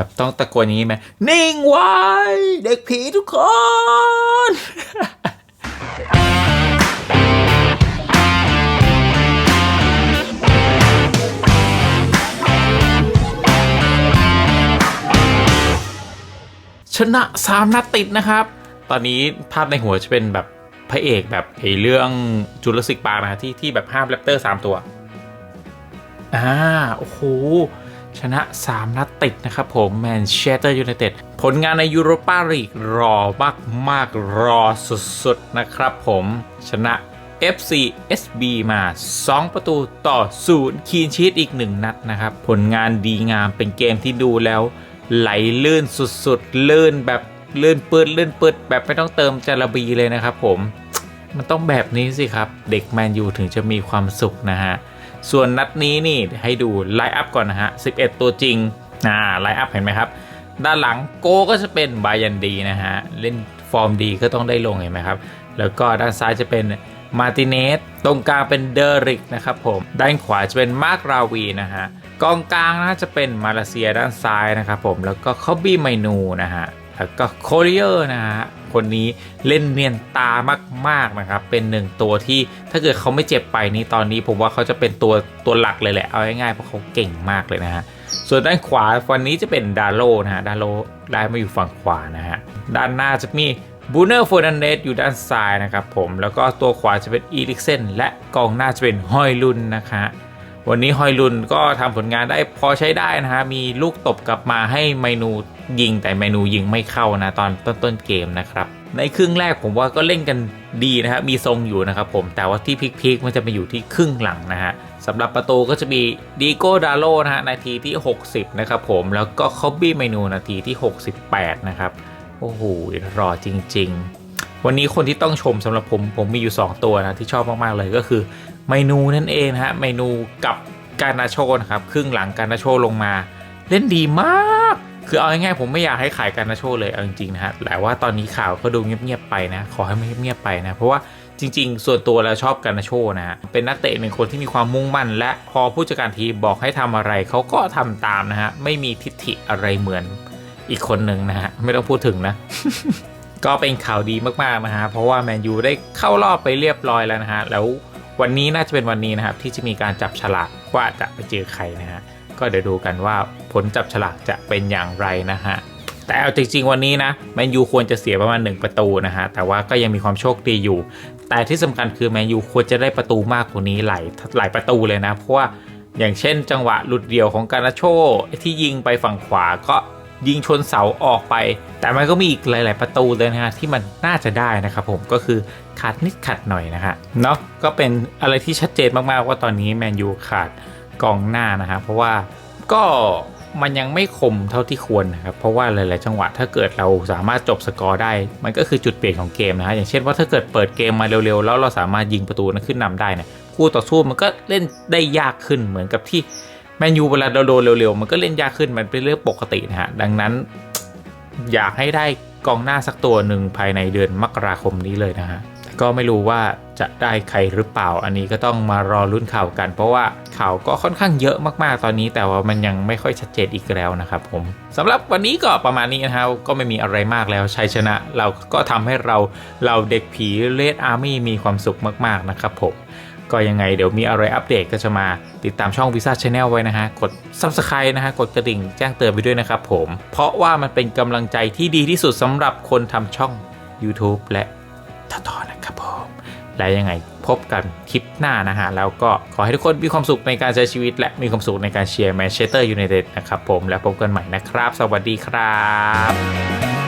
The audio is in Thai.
แบบต้องตะโกนอย่างนี้ไหมนิ่งไว้ เด็กผีทุกคน ชนะสามนัดติดนะครับ ตอนนี้ภาพในหัวจะเป็นแบบพระเอกแบบไอเรื่องจูราสิกปาร์นะที่ที่แบบห้ามแรปเตอร์สามตัว อ่า โอ้โห ชนะ 3 นัดติดนะครับผมแมนเชสเตอร์ยูไนเต็ดผลงานในยูโรปาลีกรอมากมากๆรอสุดๆ นะครับผมชนะ FC SB มา 2 ประตูต่อ 0 คีนชีตอีก 1 นัดนะครับ ผลงานดีงามเป็นเกมที่ดูแล้ว ไหลลื่นสุดๆ ลื่นแบบลื่นปืดลื่นปืดแบบไม่ต้องเติมจาระบีเลยนะครับผมมันต้องแบบนี้สิครับ เด็กแมนยูถึงจะมีความสุขนะฮะ ส่วนนัดนี้นี่ให้ดูไลน์อัพก่อนนะฮะ 11 ตัวจริงอ่าไลน์อัพเห็นไหมครับ ด้านหลังโกก็จะเป็นบายันดีนะฮะ เล่นฟอร์มดีก็ต้องได้ลงเห็นไหมครับ แล้วก็ด้านซ้ายจะเป็นมาติเนสตรงกลางเป็นเดอริกนะครับผมด้านขวาจะเป็นมาร์กราวีนะฮะกองกลางน่าจะเป็นมาเลเซียด้านซ้ายนะครับผมแล้วก็คอบบี้ไมนูนะฮะ แล้วก็โคเรียร์นะฮะคนนี้เล่นเนียนตามากๆนะครับ เป็นหนึ่งตัวที่ถ้าเกิดเขาไม่เจ็บไปนี่ตอนนี้ผมว่าเขาจะเป็นตัวตัวหลักเลยแหละ เอาง่ายๆเพราะเขาเก่งมากเลยนะฮะส่วนด้านขวาวันนี้จะเป็นดาโลนะฮะดาโลได้มาอยู่ฝั่งขวานะฮะด้านหน้าจะมีบูเนอร์ฟนันเดสอยู่ด้านซ้ายนะครับผมแล้วก็ตัวขวาจะเป็นอีริกเซนและกองหน้าจะเป็นฮอยลุนนะคะ วันนี้ฮอยลุนก็ทำผลงานได้พอใช้ได้นะฮะ มีลูกตบกลับมาให้เมนูยิงแต่เมนูยิงไม่เข้านะตอนต้นต้นๆเกมนะครับ ในครึ่งแรกผมว่าก็เล่นกันดีนะฮะ มีทรงอยู่นะครับผม แต่ว่าที่พีคๆมันจะไปอยู่ที่ครึ่งหลังนะฮะสำหรับประตูก็จะมีดีโก้ดาโลนะฮะนาทีที่ 60 นะครับผม แล้วก็คอบบี้เมนูนาทีที่ 68 นะครับ โอ้โห รอจริง ๆ วันนี้คนที่ต้องชมสำหรับผมผมมีอยู่ 2 ตัวนะที่ชอบมาก ๆ เลยก็คือ เมนูนั่นเองนะฮะเมนูกับการนาโชนะครับครึ่งหลังการนาโชลงมา เล่นดีมาก คือเอาง่ายๆผมไม่อยากให้ขายการนาโชเลยเอาจริงๆนะฮะแต่ว่าตอนนี้ข่าวก็ดูเงียบๆไปนะขอให้ไม่เงียบๆไปนะเพราะว่าจริง ๆ ส่วนตัวแล้วชอบการนาโชนะฮะเป็นนักเตะหนึ่งคนที่มีความมุ่งมั่น และพอผู้จัดการทีมบอกให้ทำอะไรเขาก็ทำตามนะฮะไม่มีทิฐิอะไรเหมือนอีกคนหนึ่งนะฮะไม่ต้องพูดถึงนะก็เป็นข่าวดีมากๆนะฮะเพราะว่าแมนยูได้เข้ารอบไปเรียบร้อยแล้วนะฮะแล้ว วันนี้น่าจะเป็นวันนี้นะครับที่จะมีการจับฉลากว่าจะไปเจอใครนะฮะก็เดี๋ยวดูกันว่าผลจับฉลากจะเป็นอย่างไรนะฮะแต่เอาจริงๆ วันนี้นะแมนยูควรจะเสียประมาณ 1 ประตูนะฮะแต่ว่าก็ยังมีความโชคดีอยู่ แต่ที่สำคัญคือแมนยูควรจะได้ประตูมากกว่านี้หลายหลายประตูเลยนะเพราะว่าอย่างเช่น จังหวะหลุดเดี่ยวของการนาโชที่ยิงไปฝั่งขวาก็ ยิงชนเสาออกไป แต่มันก็มีอีกหลาย ๆ ประตูเลยนะฮะที่มันน่าจะได้นะครับผมก็คือขาดนิดขัดหน่อยนะฮะเนาะก็เป็นอะไรที่ชัดเจนมาก ๆ ว่าตอนนี้แมนยูขาดกองหน้านะฮะเพราะว่าก็มันยังไม่คมเท่าที่ควรนะครับ เพราะว่าหลาย ๆ จังหวะถ้าเกิดเราสามารถจบสกอร์ได้ มันก็คือจุดเปลี่ยนของเกมนะฮะอย่างเช่นว่าถ้าเกิดเปิดเกมมาเร็ว ๆ แล้วเราสามารถยิงประตูนั้นขึ้นนำได้เนี่ยคู่ต่อสู้มันก็เล่นได้ยากขึ้นเหมือนกับที่ แมนยูเวลาเราโดนเร็วๆ มันก็เล่นยากขึ้นมันเป็นเรื่องปกตินะฮะ ดังนั้นอยากให้ได้กองหน้าสักตัวหนึ่งภายในเดือนมกราคมนี้เลยนะฮะแต่ก็ไม่รู้ว่าจะได้ใครหรือเปล่า อันนี้ก็ต้องมารอลุ้นข่าวกัน เพราะว่าข่าวก็ค่อนข้างเยอะมากๆตอนนี้ แต่ว่ามันยังไม่ค่อยชัดเจนอีกแล้วนะครับผมสำหรับวันนี้ก็ประมาณนี้นะครับก็ไม่มีอะไรมากแล้วชัยชนะ เราก็ทำให้เราเราเด็กผีเลดอาร์มี่มีความสุขมากๆนะครับผม ก็ยังไงเดี๋ยวมีอะไรอัปเดตก็จะมาติดตามช่อง Visa Channel ไว้นะฮะ กด Subscribe นะฮะ กดกระดิ่งแจ้งเตือนไปด้วยนะครับผม เพราะว่ามันเป็นกำลังใจที่ดีที่สุดสำหรับคนทำช่อง YouTube และต่อๆนะครับผมและยังไงพบกันคลิปหน้านะฮะ แล้วก็ขอให้ทุกคนมีความสุขในการใช้ชีวิต และมีความสุขในการเชียร์แมนเชสเตอร์ยูไนเต็ดนะครับผมแล้วพบกันใหม่นะครับ สวัสดีครับ